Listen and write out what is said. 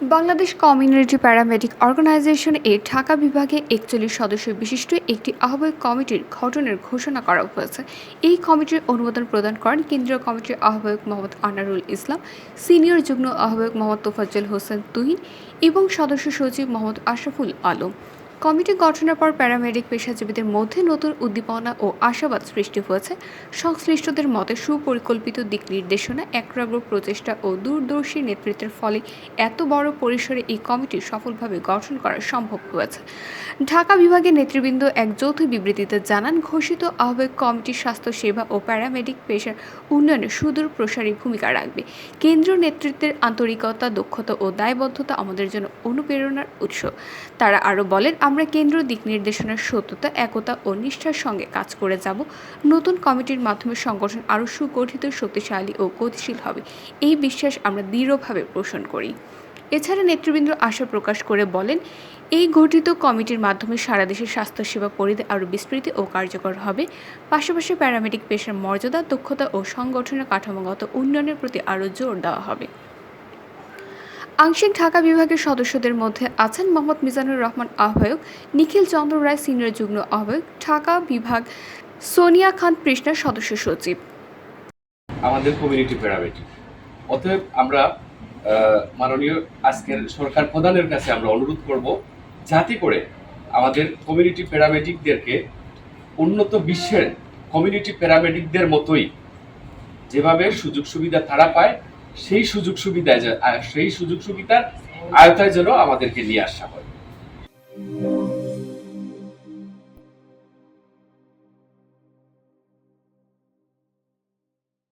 Bangladesh community paramedic organisation এর ঢাকা বিভাগে একচল্লিশ সদস্য বিশিষ্ট একটি আহ্বায়ক কমিটির গঠনের ঘোষণা করা হয়েছে। এই কমিটির অনুমোদন প্রদান করেন কেন্দ্রীয় কমিটির আহ্বায়ক মোহাম্মদ আনারুল ইসলাম, সিনিয়র যুগ্ম আহ্বায়ক মোহাম্মদ তোফাজ্জল হোসেন তুহিন এবং সদস্য সচিব মোহাম্মদ আশরাফুল আলম। কমিটি গঠনের পর প্যারামেডিক পেশাজীবীদের মধ্যে নতুন উদ্দীপনা ও আশাবাদ সৃষ্টি হয়েছে। সংশ্লিষ্টদের মতে সুপরিকল্পিত দিক নির্দেশনা, একরাগ্র প্রচেষ্টা ও দূরদর্শী নেতৃত্বের ফলে এত বড় পরিসরে এই কমিটি সফলভাবে গঠন করা সম্ভব হয়েছে। ঢাকা বিভাগের নেতৃবৃন্দ এক যৌথ বিবৃতিতে জানান, ঘোষিত আহ্বায়ক কমিটি স্বাস্থ্য সেবা ও প্যারামেডিক পেশার উন্নয়নে সুদূর প্রসারী ভূমিকা রাখবে। কেন্দ্রীয় নেতৃত্বের আন্তরিকতা, দক্ষতা ও দায়বদ্ধতা আমাদের জন্য অনুপ্রেরণার উৎস। তারা আরও বলেন আমরা কেন্দ্র দিক নির্দেশনার সত্যতা, একতা ও নিষ্ঠার সঙ্গে কাজ করে যাব। নতুন কমিটির মাধ্যমে সংগঠন আরও সুগঠিত, শক্তিশালী ও গতিশীল হবে। এই বিশ্বাস আমরা দৃঢ়ভাবে পোষণ করি। এছাড়া নেতৃবৃন্দ আশা প্রকাশ করে বলেন, এই গঠিত কমিটির মাধ্যমে সারা দেশে স্বাস্থ্যসেবা পরিধি আরও বিস্তৃত ও কার্যকর হবে। পাশাপাশি প্যারামেডিক পেশার মর্যাদা, দক্ষতা ও সংগঠনের কাঠামোগত উন্নয়নের প্রতি আরও জোর দেওয়া হবে। আংশিক ঢাকা বিভাগের সদস্যদের মধ্যে আছেন মোহাম্মদ মিজানুর রহমান আহ্বায়ক, নিখিল চন্দ্র রায় সিনিয়র যুগ্ম আহ্বায়ক, ঢাকা বিভাগ সোনিয়া খান কৃষ্ণার সদস্য সচিব। আমাদের কমিউনিটি প্যারামেডিক অতএব আমরা মাননীয় আজকের সরকার প্রধানের কাছে আমরা অনুরোধ করব, যাতে করে আমাদের কমিউনিটি প্যারামেডিকদেরকে উন্নত বিশ্বের কমিউনিটি প্যারামেডিকদের মতোই যেভাবে সুযোগ সুবিধা তারা পায় সেই সুযোগ সুবিধায় সেই সুযোগ সুবিধার আয়তায় যেন আমাদেরকে নিয়ে আসা হয়।